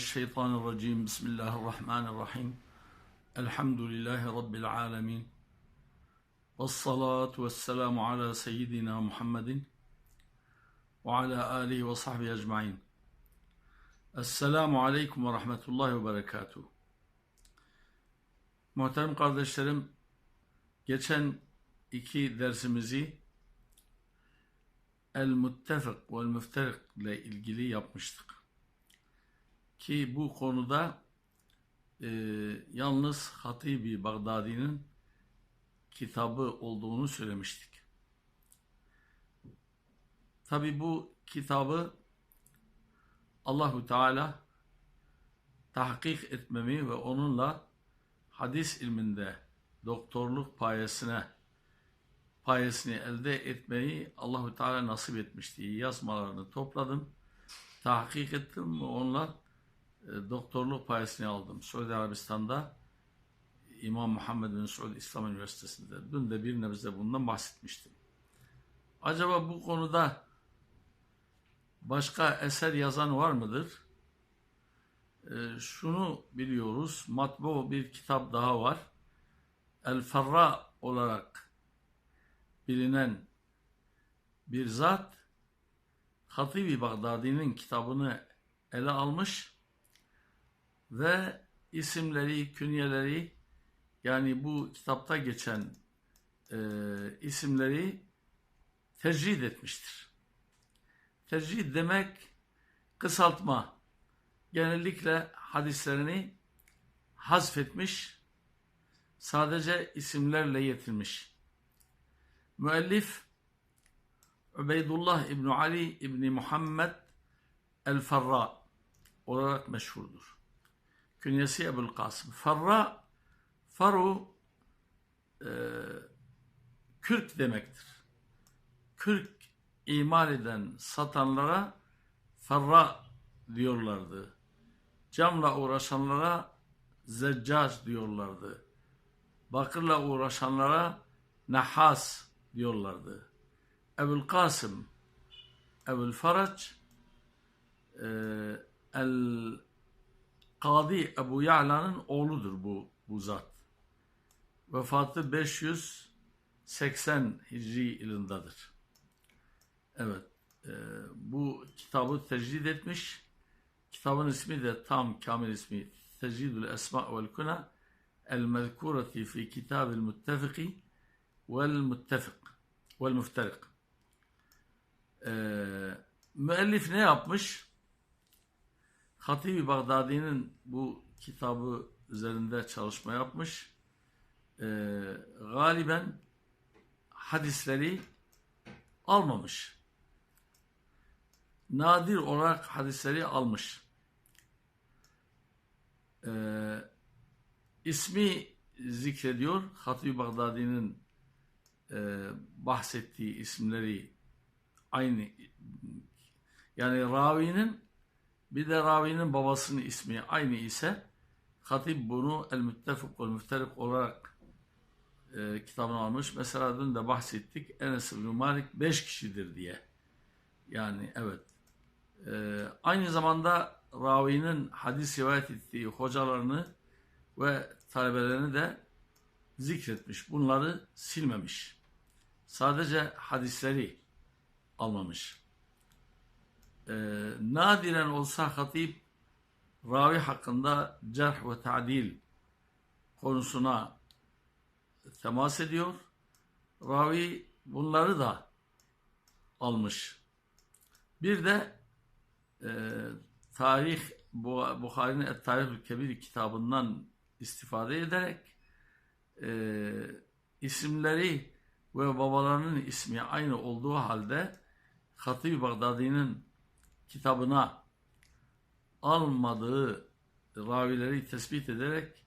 Mineşşeytanirracim. Bismillahirrahmanirrahim. Elhamdülillahi Rabbil alemin. Vessalatu vesselamu ala seyyidina Muhammedin ve ala alihi ve sahbihi ecmain. Esselamu aleyküm ve rahmetullahi ve berekatuhu. Muhterem kardeşlerim, geçen iki dersimizi El-Muttefik ve El-Müfterik ile ilgili yapmıştık. Ki bu konuda e, yalnız Hatibi Bagdadi'nin kitabı olduğunu söylemiştik. Tabi bu kitabı Allahu Teala tahkik etmemi ve onunla hadis ilminde doktorluk payesine payesini elde etmeyi Allahu Teala nasip etmişti. Yazmalarını topladım, tahkik ettim ve onunla e, doktorluk payesini aldım. Suudi Arabistan'da İmam Muhammed bin Suud İslam Üniversitesi'nde. Dün de bir nebze bundan bahsetmiştim. Acaba bu konuda başka eser yazan var mıdır? Ee, şunu biliyoruz. Matbu bir kitap daha var. El Ferra olarak bilinen bir zat Hatibi Bağdadi'nin kitabını ele almış ve isimleri, künyeleri yani bu kitapta geçen e, isimleri tercih etmiştir. Tercih demek kısaltma. Genellikle hadislerini hazfetmiş, sadece isimlerle yetinmiş. Müellif Übeydullah İbni Ali İbni Muhammed El-Farra olarak meşhurdur. Künyesi Ebul Kasım. Farra, faru e, kürk demektir. Kürk imal eden satanlara farra diyorlardı. Camla uğraşanlara zeccac diyorlardı. Bakırla uğraşanlara nahas diyorlardı. Ebul Kasım, Ebul Faraç, e, El Kadi Ebu Ya'la'nın oğludur bu, bu zat. Vefatı 580 Hicri yılındadır. Evet, e, bu kitabı tecrid etmiş. Kitabın ismi de tam kamil ismi Tecridül Esma vel Kuna El Mezkureti fi Kitabil Muttefiki vel Muttefik vel Mufterik. E, müellif ne yapmış? Hatibi Bağdadi'nin bu kitabı üzerinde çalışma yapmış. E, galiben hadisleri almamış nadir olarak hadisleri almış. Ee, ismi zikrediyor. Hatib Bağdadi'nin e, bahsettiği isimleri aynı yani ravinin bir de ravinin babasının ismi aynı ise Hatib bunu El Müttefik ve Müfterik olarak e, kitabını almış. Mesela dün de bahsettik Enes bin Malik 5 kişidir diye. Yani evet ee, aynı zamanda ravinin hadis rivayet ettiği hocalarını ve talebelerini de zikretmiş. Bunları silmemiş. Sadece hadisleri almamış. Ee, nadiren olsa hatip ravi hakkında cerh ve ta'dil konusuna temas ediyor. Ravi bunları da almış. Bir de e, tarih Bukhari'nin Et Tarihül Kebir kitabından istifade ederek e, isimleri ve babalarının ismi aynı olduğu halde Hatib Bağdadi'nin kitabına almadığı ravileri tespit ederek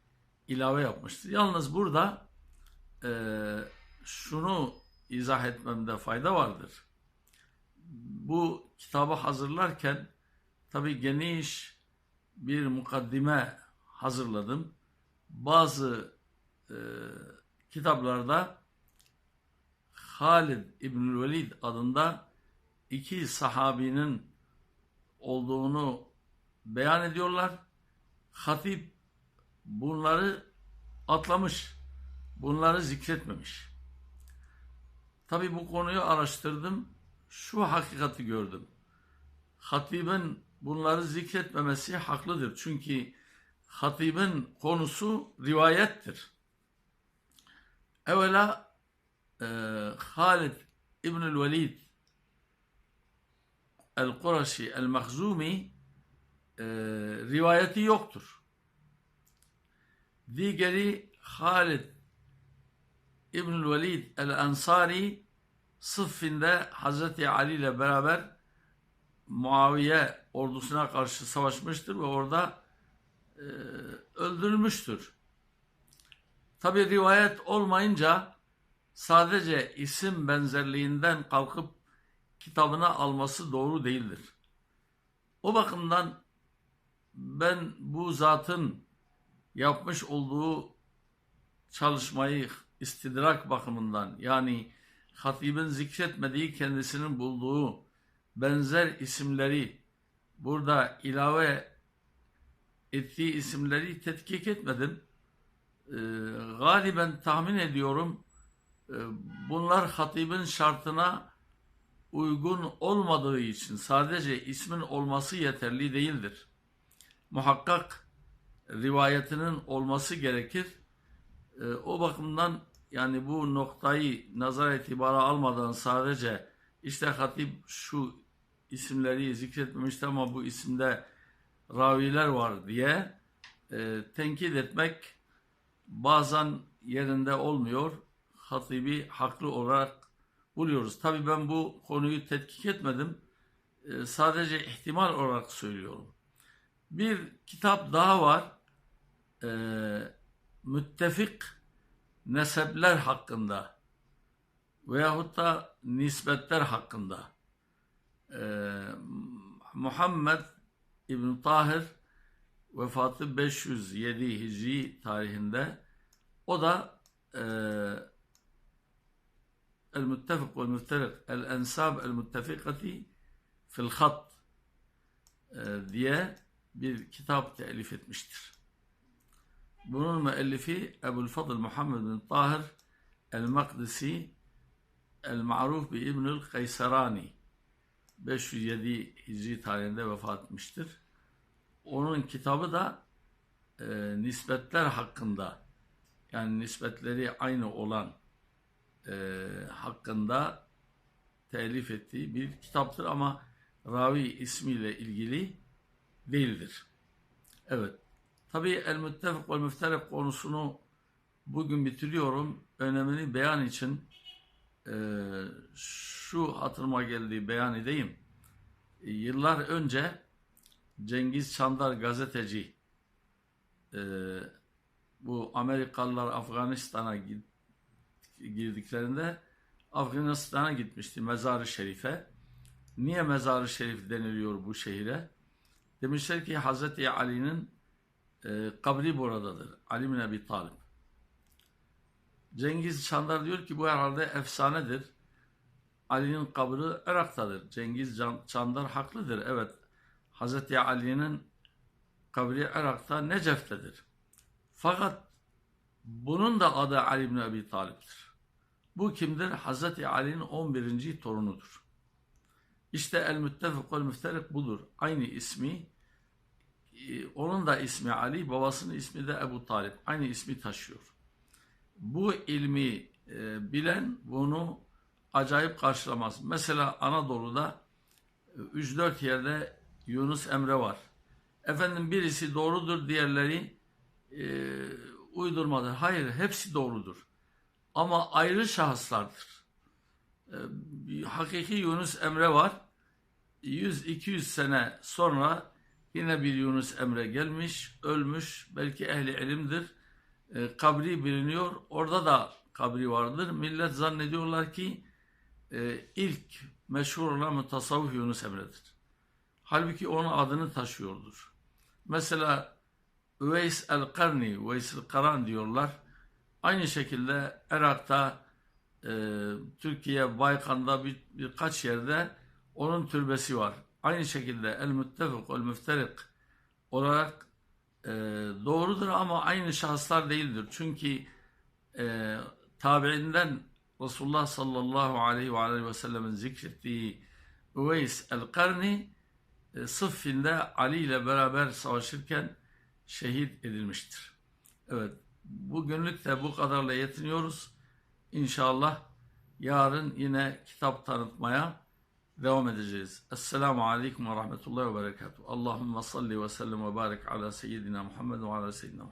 ilave yapmıştır. Yalnız burada e, şunu izah etmemde fayda vardır. Bu kitabı hazırlarken tabi geniş bir mukaddime hazırladım. Bazı e, kitaplarda Halid İbnül Velid adında iki sahabinin olduğunu beyan ediyorlar. Hatip bunları atlamış. Bunları zikretmemiş. Tabi bu konuyu araştırdım. Şu hakikati gördüm. Hatibin bunları zikretmemesi haklıdır. Çünkü hatibin konusu rivayettir. Evvela e, Halid İbnül Velid El-Kuraşi El-Mahzumi e, rivayeti yoktur. Digeri Halid İbnül Velid El-Ansari sıffinde Hazreti Ali ile beraber Muaviye ordusuna karşı savaşmıştır ve orada e, öldürülmüştür. Tabi rivayet olmayınca sadece isim benzerliğinden kalkıp kitabına alması doğru değildir. O bakımdan ben bu zatın yapmış olduğu çalışmayı istidrak bakımından yani hatibin zikretmediği kendisinin bulduğu benzer isimleri burada ilave ettiği isimleri tetkik etmedim. Ee, galiben tahmin ediyorum e, bunlar hatibin şartına uygun olmadığı için sadece ismin olması yeterli değildir. Muhakkak rivayetinin olması gerekir. E, o bakımdan yani bu noktayı nazar itibara almadan sadece işte hatip şu isimleri zikretmemişti ama bu isimde raviler var diye e, tenkit etmek bazen yerinde olmuyor. Hatibi haklı olarak buluyoruz. Tabi ben bu konuyu tetkik etmedim. E, sadece ihtimal olarak söylüyorum. Bir kitap daha var. E, müttefik nesepler hakkında veyahut da nispetler hakkında. E, Muhammed İbn Tahir vefatı 507 Hicri tarihinde o da e, Ve Müfterik El-Ensab El-Müttefikati fil Hat diye bir kitap telif etmiştir. Bunun müellifi Ebu'l-Fadl Muhammed bin Tahir El-Makdisi El-Ma'ruf bi İbnül Kayserani 507 Hicri tarihinde vefat etmiştir. Onun kitabı da e, nispetler hakkında yani nispetleri aynı olan e, hakkında telif ettiği bir kitaptır ama ravi ismiyle ilgili değildir. Evet. Tabi el-müttefik ve müfterek konusunu bugün bitiriyorum. Önemini beyan için e, şu hatırıma geldiği beyan edeyim. E, yıllar önce Cengiz Çandar gazeteci e, bu Amerikalılar Afganistan'a girdiklerinde Afganistan'a gitmişti Mezar-ı Şerif'e. Niye Mezar-ı Şerif deniliyor bu şehire? Demişler ki Hazreti Ali'nin e, kabri buradadır. Ali bin Ebi Talib. Cengiz Çandar diyor ki bu herhalde efsanedir. Ali'nin kabri Irak'tadır. Cengiz Çandar haklıdır. Evet. Hazreti Ali'nin kabri Irak'ta Necef'tedir. Fakat bunun da adı Ali bin Ebi Talip'tir. Bu kimdir? Hazreti Ali'nin 11. torunudur. İşte el-müttefik vel müfterik budur. Aynı ismi, e, onun da ismi Ali, babasının ismi de Ebu Talip. Aynı ismi taşıyor. Bu ilmi e, bilen bunu acayip karşılamaz. Mesela Anadolu'da 3-4 yerde Yunus Emre var. Efendim birisi doğrudur, diğerleri e, uydurmadır. Hayır, hepsi doğrudur. Ama ayrı şahıslardır. E, hakiki Yunus Emre var. 100-200 sene sonra yine bir Yunus Emre gelmiş, ölmüş, belki ehli ilimdir. E, kabri biliniyor. Orada da kabri vardır. Millet zannediyorlar ki e, ilk meşhur olan mutasavvuf Yunus Emre'dir. Halbuki onun adını taşıyordur. Mesela Üveys el-Karni, Üveys el-Karan diyorlar. Aynı şekilde Irak'ta, e, Türkiye, Baykan'da bir, birkaç yerde onun türbesi var. Aynı şekilde El-Müttefik, El-Müfterik olarak e, doğrudur ama aynı şahıslar değildir. Çünkü e, tabiinden Resulullah sallallahu aleyhi ve aleyhi ve sellemin zikrettiği Üveys el-Karni e, Sıffin'de Ali ile beraber savaşırken şehit edilmiştir. Evet, bugünlük de bu kadarla yetiniyoruz. İnşallah yarın yine kitap tanıtmaya devam edeceğiz. Esselamu Aleyküm ve Rahmetullahi ve Berekatuhu. Allahümme salli ve sellem ve barik ala seyyidina Muhammed ve ala seyyidina Muhammed.